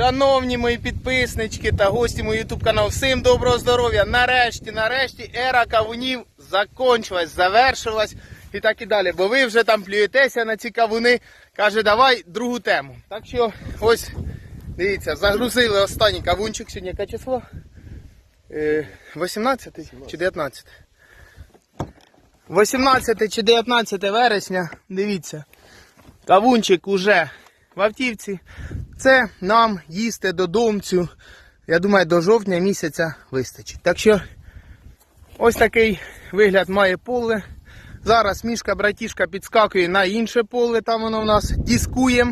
Шановні мої підписнички та гості мого YouTube каналу, всім доброго здоров'я. Нарешті, нарешті, ера кавунів закончилась, завершилась і так і далі. Бо ви вже там плюєтеся на ці кавуни. Каже, давай другу тему. Так що ось дивіться, загрузили останній кавунчик. Сьогодні яке число? Е, 18 чи 19? 18 чи 19 вересня, дивіться, кавунчик уже в автівці. Це нам їсти додомцю, я думаю, до жовтня місяця вистачить. Так що ось такий вигляд має поле. Зараз мішка братішка підскакує на інше поле, там воно в нас дискує.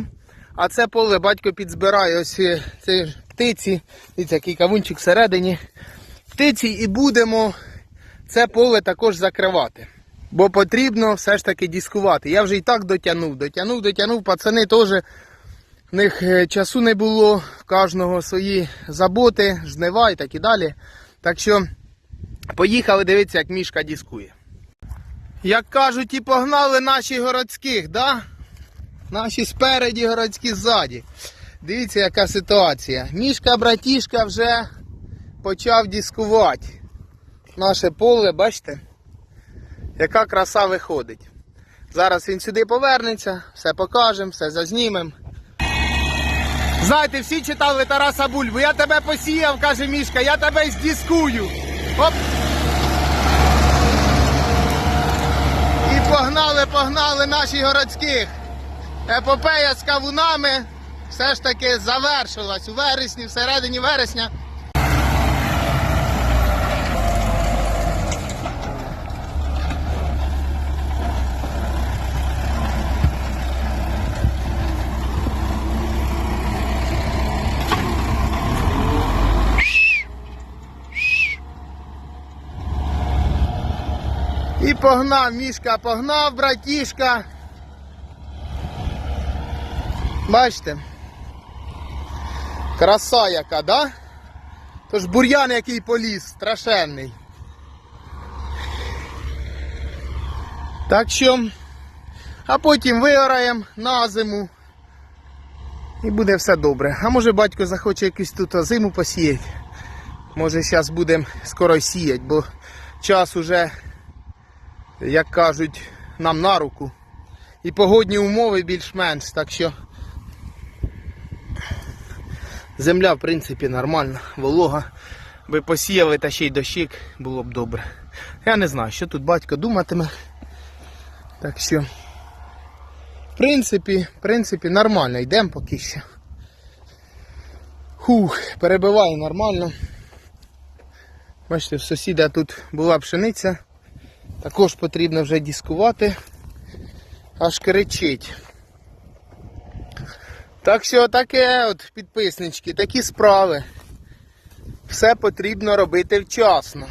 А це поле батько підзбирає ось е, ж птиці. Дивіться, який кавунчик всередині. Птиці і будемо це поле також закривати. Бо потрібно все ж таки дискувати. Я вже і так дотягнув, дотягнув, дотягнув. Пацани теж в них е, часу не було, кожного свої заботи, жнива і так і далі. Так що поїхали дивитися, як мішка дискує. Як кажуть, і погнали наші городських, да? Наші спереді, городські ззаді. Дивіться, яка ситуація. Мішка, братішка вже почав дискувати. Наше поле, бачите? Яка краса виходить. Зараз він сюди повернеться, все покажемо, все зазнімемо. Знаєте, всі читали Тараса Бульбу. Я тебе посіяв, каже Мішка, я тебе здіскую. Оп. І погнали, погнали наші городських. Епопея з кавунами все ж таки завершилась у вересні, всередині вересня. І погнав, мішка, погнав, братішка. Бачите? Краса яка, да? Тож бур'ян який поліз, страшенний. Так що, а потім вигораємо на зиму. І буде все добре. А може батько захоче якусь тут зиму посіяти. Може зараз будемо скоро сіяти, бо час уже як кажуть, нам на руку. І погодні умови більш-менш, так що земля, в принципі, нормальна, волога. Би посіяли та ще й дощик, було б добре. Я не знаю, що тут батько думатиме. Так що, в принципі, в принципі, нормально, йдемо поки що. Хух, перебиваю нормально. Бачите, в сусіда тут була пшениця. Також потрібно вже дискувати, аж кричить. Так що таке от, підписнички, такі справи. Все потрібно робити вчасно.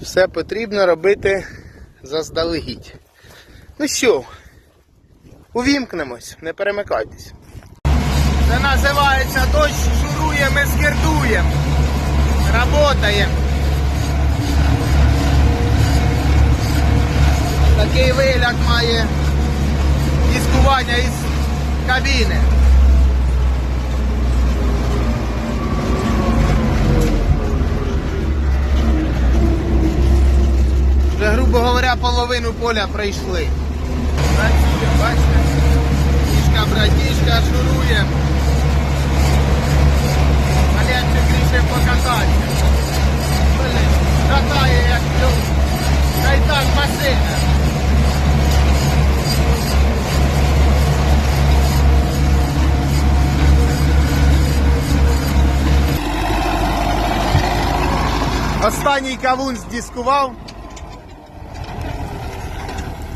Все потрібно робити заздалегідь. Ну що, увімкнемось, не перемикайтесь. Це називається дощ шурує, ми скердуємо. Работаємо. Такий вигляд має дискування із кабіни. Вже, грубо говоря, половину поля пройшли. Працює, бачите? Тішка, братішка, шурує. Більше покататися. Блин, Катає як люк. Та й Останній кавун здіскував.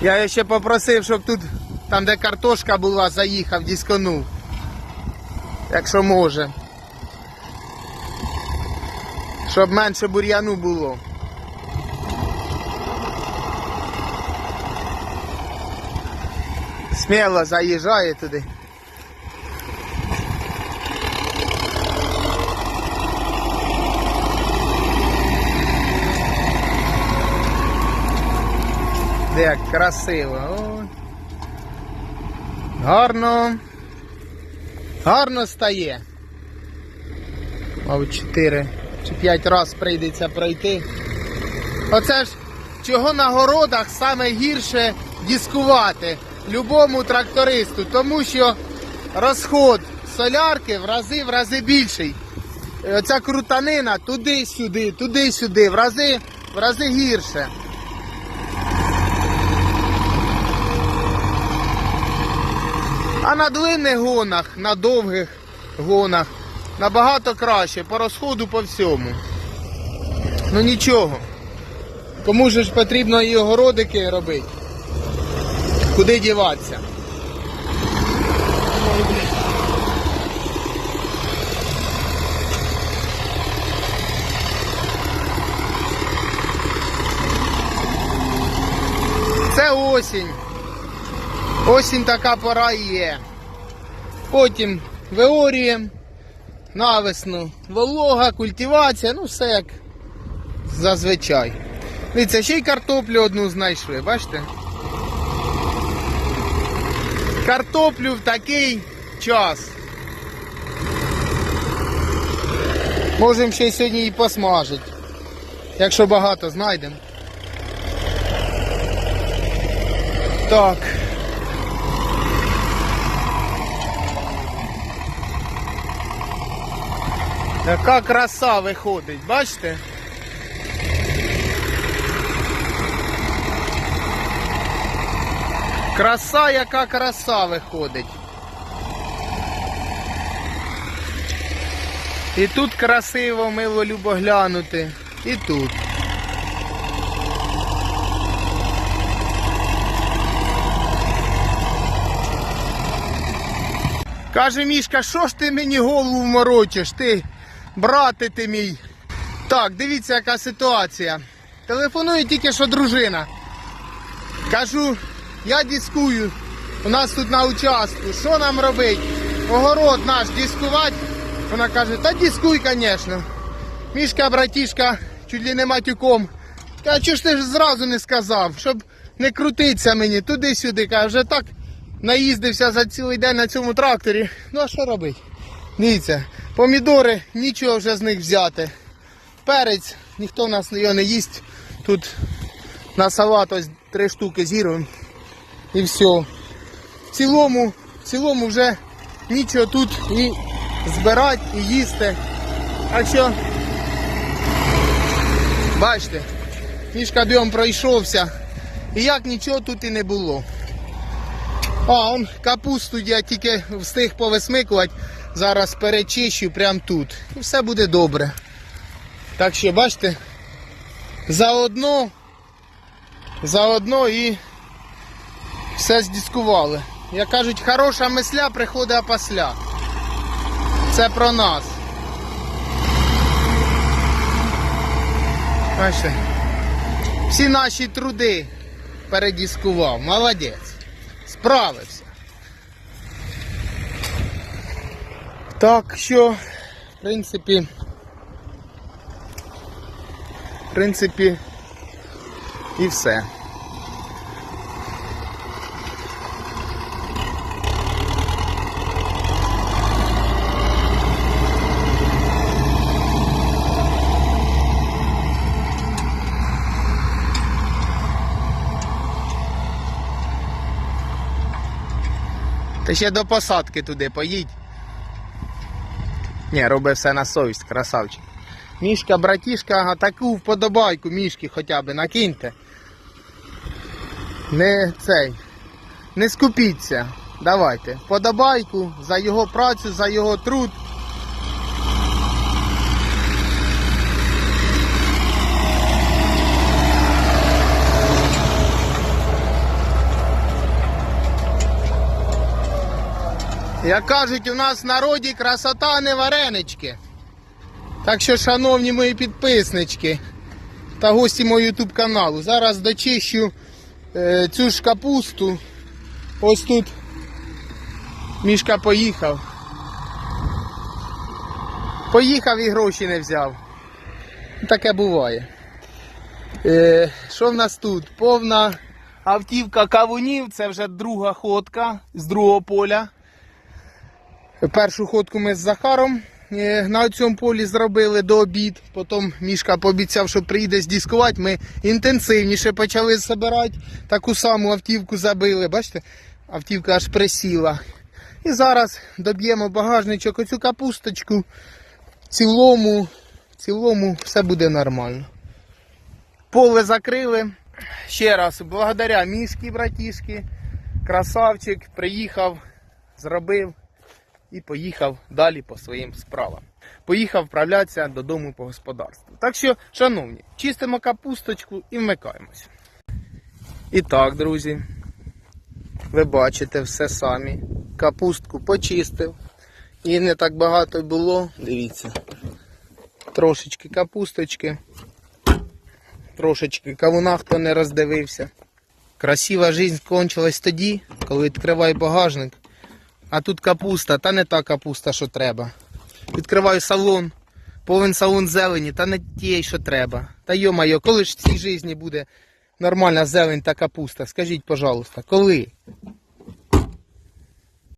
Я ще попросив, щоб тут, там де картошка була, заїхав, дисконув. Якщо може. Щоб менше бур'яну було. Сміло заїжджає туди. Де Як красиво. О. Гарно. Гарно стає. Мабуть, 4 чи 5 разів прийдеться пройти. Оце ж чого на городах саме гірше дискувати любому трактористу, тому що розход солярки в рази в рази більший. Оця крутанина туди-сюди, туди-сюди, в рази, в рази гірше. А на длинних гонах, на довгих гонах набагато краще, по розходу по всьому. Ну нічого. Кому ж потрібно і огородики робити? Куди діватися? Це осінь. Осінь така пора є. Потім виорюємо навесну, волога, культивація, ну все як зазвичай. Дивіться, ще й картоплю одну знайшли, бачите? Картоплю в такий час. Можемо ще й сьогодні і посмажити. Якщо багато знайдемо. Так. Яка краса виходить, бачите? Краса, яка краса виходить. І тут красиво, мило любо глянути. І тут. Каже Мішка, що ж ти мені голову морочиш, ти, брате ти мій. Так, дивіться, яка ситуація. Телефонує тільки що дружина. Кажу, я дискую. У нас тут на участку. Що нам робити? Огород наш дискувати. Вона каже, та дискуй, звісно. Мішка, братішка, чуть ли не матюком. Каже, чого ж ти ж зразу не сказав, щоб не крутитися мені туди-сюди. Каже, вже так наїздився за цілий день на цьому тракторі. Ну а що робити? Дивіться, помідори, нічого вже з них взяти. Перець, ніхто в нас його не їсть. Тут на салат ось три штуки зірвемо. І все. В цілому, в цілому вже нічого тут і збирати, і їсти. Так що, бачите, мішка бігом пройшовся. І як нічого тут і не було. А, он капусту я тільки встиг повисмикувати. Зараз перечищу прямо тут. І все буде добре. Так що, бачите, заодно, заодно і все здискували. Як кажуть, хороша мисля приходить опосля. Це про нас. Бачите, всі наші труди передіскував. Молодець. Справився. Так що, в принципі, в принципі, і все. Ти ще до посадки туди поїдь. Ні, роби все на совість, красавчик. Мішка, братішка, таку вподобайку мішки хоча б накиньте. Не цей. Не скупіться. Давайте. Вподобайку за його працю, за його труд. Як кажуть, у нас в народі красота не варенички. Так що, шановні мої підписнички та гості мого ютуб каналу, зараз дочищу е, цю ж капусту. Ось тут мішка поїхав. Поїхав і гроші не взяв. Таке буває. Е, що в нас тут? Повна автівка кавунів, це вже друга ходка з другого поля. Першу ходку ми з Захаром е, на цьому полі зробили до обід. Потім Мішка пообіцяв, що прийде здіскувати. Ми інтенсивніше почали збирати. Таку саму автівку забили. Бачите, автівка аж присіла. І зараз доб'ємо багажничок оцю капусточку. В цілому, в цілому все буде нормально. Поле закрили. Ще раз, благодаря мішки, братішки. Красавчик приїхав, зробив і поїхав далі по своїм справам. Поїхав вправлятися додому по господарству. Так що, шановні, чистимо капусточку і вмикаємось. І так, друзі, ви бачите все самі. Капустку почистив. І не так багато було. Дивіться. Трошечки капусточки. Трошечки кавуна, хто не роздивився. Красива життя кончилась тоді, коли відкривай багажник. А тут капуста, та не та капуста, що треба. Відкриваю салон, повен салон зелені, та не тієї, що треба. Та йо-майо, коли ж в цій житті буде нормальна зелень та капуста? Скажіть, пожалуйста, коли?